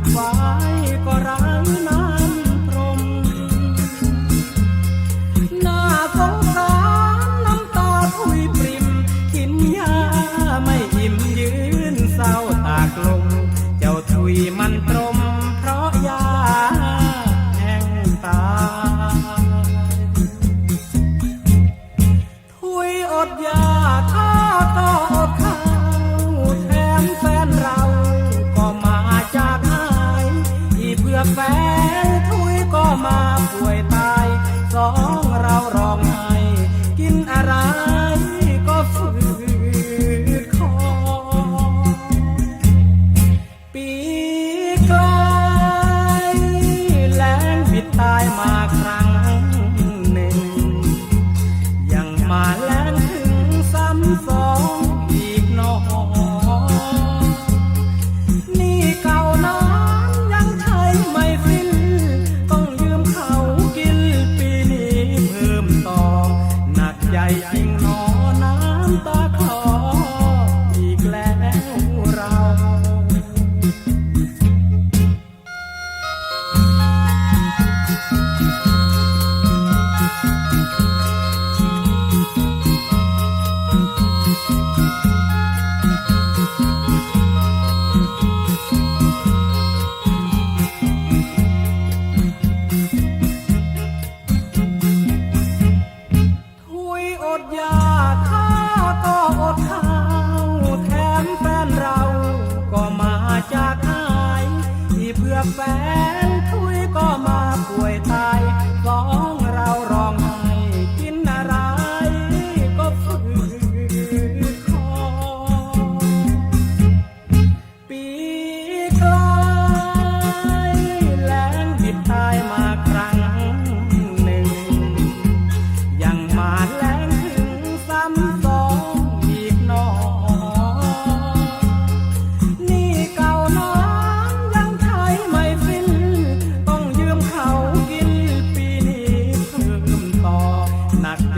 กไฟก็ร้ายน้ำพรม หน้าสงสารน้ำตาพุยปริม กินยาไม่อิ่มยืนเศร้าตากลม เจ้าทุยมันตรม เพราะยาแห่งตา ทุยอดยาท้าต่อ my life.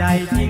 ใหญ่จริง